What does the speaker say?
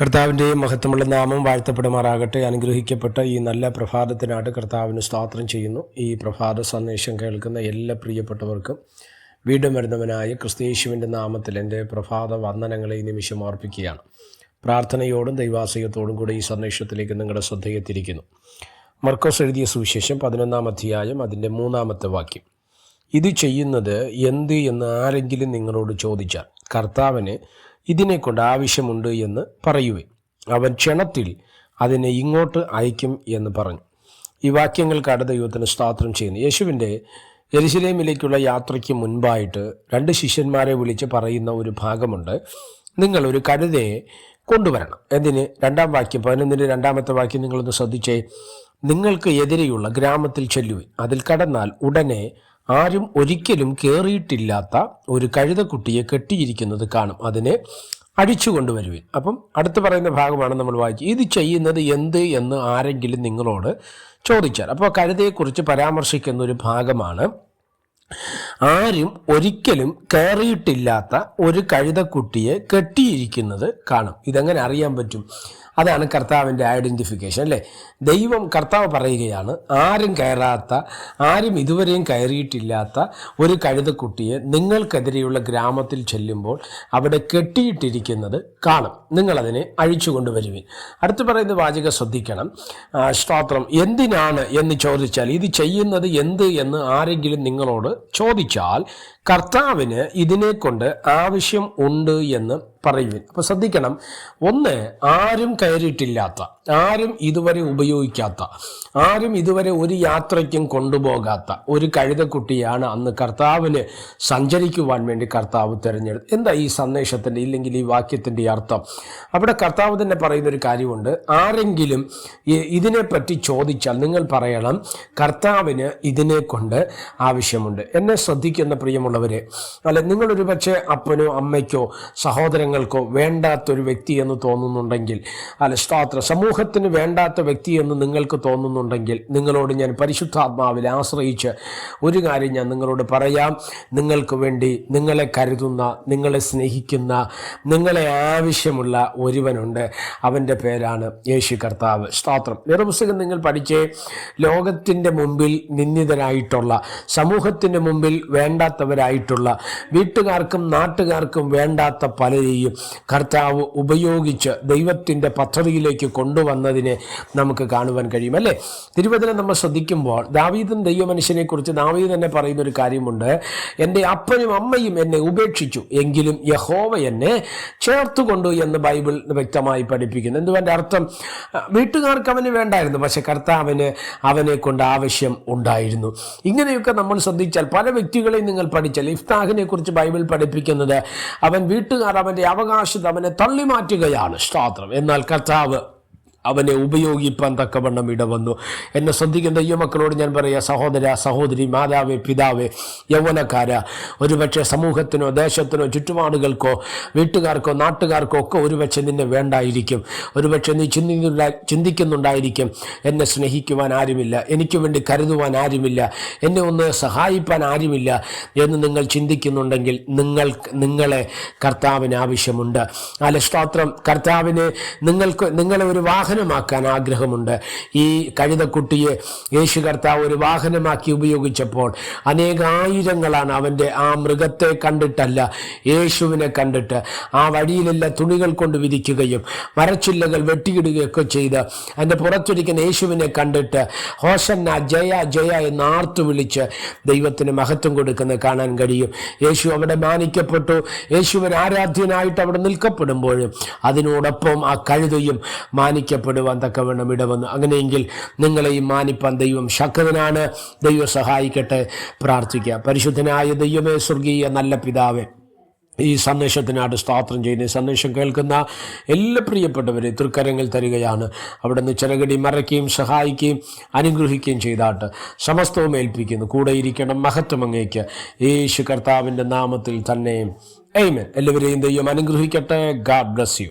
കർത്താവിന്റെ മഹത്വമുള്ള നാമം വാഴ്ത്തപ്പെടുമാറാകട്ടെ. അനുഗ്രഹിക്കപ്പെട്ട ഈ നല്ല പ്രഭാതത്തിനായിട്ട് കർത്താവിന് സ്തോത്രം ചെയ്യുന്നു. ഈ പ്രഭാത സന്ദേശം കേൾക്കുന്ന എല്ലാ പ്രിയപ്പെട്ടവർക്കും വീണ്ടും വരുന്നവനായ ക്രിസ്തീശുവിന്റെ നാമത്തിൽ എന്റെ പ്രഭാത വന്ദനങ്ങളെ ഈ നിമിഷം ഓർപ്പിക്കുകയാണ് പ്രാർത്ഥനയോടും ദൈവാസയത്തോടും കൂടെ ഈ സന്ദേശത്തിലേക്ക് നിങ്ങളുടെ ശ്രദ്ധയെത്തിരിക്കുന്നു മർക്കോസ് എഴുതിയ സുവിശേഷം പതിനൊന്നാം അധ്യായം അതിന്റെ മൂന്നാമത്തെ വാക്യം. ഇത് ചെയ്യുന്നത് എന്ത് എന്ന് ആരെങ്കിലും നിങ്ങളോട് ചോദിച്ചാൽ കർത്താവിന് ഇതിനെക്കൊണ്ട് ആവശ്യമുണ്ട് എന്ന് പറയുവേ അവൻ ക്ഷണത്തിൽ അതിനെ ഇങ്ങോട്ട് അയക്കും എന്ന് പറഞ്ഞു. ഈ വാക്യങ്ങൾ കടത യുവത്തിന് സ്തോത്രം ചെയ്യുന്നു. യേശുവിന്റെ എരിശിലേമിലേക്കുള്ള യാത്രയ്ക്ക് മുൻപായിട്ട് രണ്ട് ശിഷ്യന്മാരെ വിളിച്ച് പറയുന്ന ഒരു ഭാഗമുണ്ട്. നിങ്ങൾ ഒരു കഴുതയെ കൊണ്ടുവരണം. എന്തിന്? രണ്ടാം വാക്യം പതിനൊന്നിന്റെ രണ്ടാമത്തെ വാക്യം നിങ്ങളൊന്ന് ശ്രദ്ധിച്ചേ. നിങ്ങൾക്ക് എതിരെയുള്ള ഗ്രാമത്തിൽ ചെല്ലുവിൻ. അതിൽ കടന്നാൽ ഉടനെ ആരും ഒരിക്കലും കയറിയിട്ടില്ലാത്ത ഒരു കഴുതക്കുട്ടിയെ കെട്ടിയിരിക്കുന്നത് കാണും. അതിനെ അടിച്ചു കൊണ്ടുവരുവിൻ. അപ്പം അടുത്ത് പറയുന്ന ഭാഗമാണ് നമ്മൾ വായിച്ചത്. ഇത് ചെയ്യുന്നത് എന്ത് എന്ന് ആരെങ്കിലും നിങ്ങളോട് ചോദിച്ചാൽ. അപ്പോൾ കഴുതയെക്കുറിച്ച് പരാമർശിക്കുന്ന ഒരു ഭാഗമാണ് ആരും ഒരിക്കലും കയറിയിട്ടില്ലാത്ത ഒരു കഴുതക്കുട്ടിയെ കെട്ടിയിരിക്കുന്നത് കാണും. ഇതെങ്ങനെ അറിയാൻ പറ്റും? അതാണ് കർത്താവിന്റെ ഐഡന്റിഫിക്കേഷൻ അല്ലേ? ദൈവം കർത്താവ് പറയുകയാണ് ആരും കയറാത്ത ആരും ഇതുവരെയും കയറിയിട്ടില്ലാത്ത ഒരു കഴുതക്കുട്ടിയെ നിങ്ങൾക്കെതിരെയുള്ള ഗ്രാമത്തിൽ ചെല്ലുമ്പോൾ അവിടെ കെട്ടിയിട്ടിരിക്കുന്നത് കാണും. നിങ്ങളതിനെ അഴിച്ചു കൊണ്ടുവരുവിൻ. അടുത്ത് പറയുന്ന വാചക ശ്രദ്ധിക്കണം. സ്തോത്രം. എന്തിനാണ് എന്ന് ചോദിച്ചാൽ ഇത് ചെയ്യുന്നത് എന്ത് എന്ന് ആരെങ്കിലും നിങ്ങളോട് ചോദിച്ചാൽ കർത്താവിന് ഇതിനെക്കൊണ്ട് ആവശ്യം ഉണ്ട് എന്ന് പറയുവിൻ. അപ്പോൾ ശ്രദ്ധിക്കണം. ഒന്ന് ആരും കയറിയിട്ടില്ലാത്ത ആരും ഇതുവരെ ഉപയോഗിക്കാത്ത ആരും ഇതുവരെ ഒരു യാത്രയ്ക്കും കൊണ്ടുപോകാത്ത ഒരു കഴുതക്കുട്ടിയാണ് അന്ന് കർത്താവിന് സഞ്ചരിക്കുവാൻ വേണ്ടി കർത്താവ് തിരഞ്ഞെടുത്ത് എന്താ ഈ സന്ദേശത്തിന്റെ ഇല്ലെങ്കിൽ ഈ വാക്യത്തിന്റെ അർത്ഥം? അവിടെ കർത്താവ് തന്നെ പറയുന്ന ഒരു കാര്യമുണ്ട്. ആരെങ്കിലും ഇതിനെപ്പറ്റി ചോദിച്ചാൽ നിങ്ങൾ പറയണം കർത്താവിന് ഇതിനെ കൊണ്ട് ആവശ്യമുണ്ട്. എന്നെ ശ്രദ്ധിക്കുന്ന പ്രിയമുള്ളവരെ അല്ല നിങ്ങളൊരു പക്ഷേ അപ്പനോ അമ്മയ്ക്കോ സഹോദരങ്ങൾക്കോ വേണ്ടാത്തൊരു വ്യക്തി എന്ന് തോന്നുന്നുണ്ടെങ്കിൽ അല്ല സ്തോത്ര സമൂഹത്തിന് വേണ്ടാത്ത വ്യക്തി എന്ന് നിങ്ങൾക്ക് തോന്നുന്നുണ്ടെങ്കിൽ നിങ്ങളോട് ഞാൻ പരിശുദ്ധാത്മാവിൽ ആശ്രയിച്ച് ഒരു കാര്യം ഞാൻ നിങ്ങളോട് പറയാം. നിങ്ങൾക്ക് വേണ്ടി നിങ്ങളെ കരുതുന്ന നിങ്ങളെ സ്നേഹിക്കുന്ന നിങ്ങളെ ആവശ്യമുള്ള ഒരുവനുണ്ട്. അവന്റെ പേരാണ് യേശു കർത്താവ്. സ്തോത്രം വേറെ നിങ്ങൾ പഠിച്ചേ ലോകത്തിന്റെ മുമ്പിൽ നിന്ദിതരായിട്ടുള്ള സമൂഹത്തിന്റെ മുമ്പിൽ വേണ്ടാത്തവരായിട്ടുള്ള വീട്ടുകാർക്കും നാട്ടുകാർക്കും വേണ്ടാത്ത പലരെയും കർത്താവ് ഉപയോഗിച്ച് ദൈവത്തിന്റെ പദ്ധതിയിലേക്ക് കൊണ്ടുവന്നതിനെ നമുക്ക് കാണുവാൻ കഴിയും അല്ലേ? തിരുവചനം നമ്മൾ ശ്രദ്ധിക്കുമ്പോൾ ദാവീദും ദൈവമനുഷ്യനെ കുറിച്ച് ദാവീദ് തന്നെ പറയുന്ന ഒരു കാര്യമുണ്ട്. എന്റെ അപ്പനും അമ്മയും എന്നെ ഉപേക്ഷിച്ചു എങ്കിലും യഹോവ എന്നെ ചേർത്തുകൊണ്ടു എന്ന് ബൈബിൾ വ്യക്തമായി പഠിപ്പിക്കുന്നു. എന്തുവന്റെ അർത്ഥം? വീട്ടുകാർക്ക് അവന് വേണ്ടായിരുന്നു പക്ഷെ കർത്താവിന് അവനെ കൊണ്ട് ആവശ്യം ഉണ്ടായിരുന്നു. ഇങ്ങനെയൊക്കെ നമ്മൾ ശ്രദ്ധിച്ചാൽ പല വ്യക്തികളെയും നിങ്ങൾ പഠിച്ചാൽ ഇഫ്താഹിനെ കുറിച്ച് ബൈബിൾ പഠിപ്പിക്കുന്നത് അവൻ വീട്ടുകാർ അവന്റെ അവകാശം അവനെ തള്ളിമാറ്റുകയാണ് സ്തോത്രം. എന്നാൽ കർത്താവ് അവനെ ഉപയോഗിപ്പാൻ തക്കവണ്ണം ഇടവന്നു. എന്നെ ശ്രദ്ധിക്കുന്ന ദൈവമക്കളോട് ഞാൻ പറയാം സഹോദര സഹോദരി മാതാവേ പിതാവേ യൗവനക്കാര. ഒരുപക്ഷെ സമൂഹത്തിനോ ദേശത്തിനോ ചുറ്റുപാടുകൾക്കോ വീട്ടുകാർക്കോ നാട്ടുകാർക്കോ ഒക്കെ ഒരുപക്ഷെ നിന്നെ വേണ്ടായിരിക്കും. ഒരുപക്ഷെ നീ ചിന്തിക്കുന്നുണ്ടാ ചിന്തിക്കുന്നുണ്ടായിരിക്കും. എന്നെ സ്നേഹിക്കുവാൻ ആരുമില്ല. എനിക്ക് വേണ്ടി കരുതുവാൻ ആരുമില്ല. എന്നെ ഒന്ന് സഹായിപ്പാൻ ആരുമില്ല. എന്ന് നിങ്ങൾ ചിന്തിക്കുന്നുണ്ടെങ്കിൽ നിങ്ങൾ നിങ്ങളെ കർത്താവിന് ആവശ്യമുണ്ട്. അല്ല സ്ത്രോത്രം കർത്താവിന് നിങ്ങൾക്ക് നിങ്ങളെ ഒരു വാഹനമാക്കാൻ ആഗ്രഹമുണ്ട്. ഈ കഴുതക്കുട്ടിയെ യേശു കർത്താവ് ഒരു വാഹനമാക്കി ഉപയോഗിച്ചപ്പോൾ അനേകായിരങ്ങളാണ് അവന്റെ ആ മൃഗത്തെ കണ്ടിട്ടല്ല യേശുവിനെ കണ്ടിട്ട്. ആ വഴിയിലെല്ലാം തുണികൾ കൊണ്ട് വിരിക്കുകയും മരച്ചില്ലകൾ വെട്ടിയിടുകയൊക്കെ ചെയ്ത് അതിന്റെ പുറത്തിരിക്കുന്ന യേശുവിനെ കണ്ടിട്ട് ഹോസന്ന ജയ ജയ എന്ന് ആർത്തു വിളിച്ച് ദൈവത്തിന് മഹത്വം കൊടുക്കുന്നത് കാണാൻ കഴിയും. യേശു അവിടെ മാനിക്കപ്പെട്ടു. യേശുവിന് ആരാധ്യനായിട്ട് അവിടെ നിൽക്കപ്പെടുമ്പോഴും അതിനോടൊപ്പം ആ കഴുതയും മാനിക്കപ്പെടുവാൻ തക്കവണ്ണം ഇടവന്നു. അങ്ങനെയെങ്കിൽ നിങ്ങളെയും മാനിപ്പാൻ ദൈവം ശക്തനാണ്. ദൈവം സഹായിക്കട്ടെ പ്രാർത്ഥിക്കുക പരിശുദ്ധനായ ദൈവമേ സ്വർഗീയ നല്ല പിതാവേ ഈ സന്ദേശത്തിനായിട്ട് സ്തോത്രം ചെയ്യുന്ന സന്ദേശം കേൾക്കുന്ന എല്ലാ പ്രിയപ്പെട്ടവരെ തൃക്കരങ്ങൾ തരികയാണ്. അവിടുന്ന് ചിറകടി മറയ്ക്കുകയും സഹായിക്കുകയും അനുഗ്രഹിക്കുകയും ചെയ്താട്ട് സമസ്തവും ഏൽപ്പിക്കുന്നു. കൂടെ ഇരിക്കണം മഹത്വം അങ്ങേക്ക്. യേശു കർത്താവിന്റെ നാമത്തിൽ തന്നെ. എയ്മൻ എല്ലാവരെയും ദൈവം അനുഗ്രഹിക്കട്ടെ. God bless you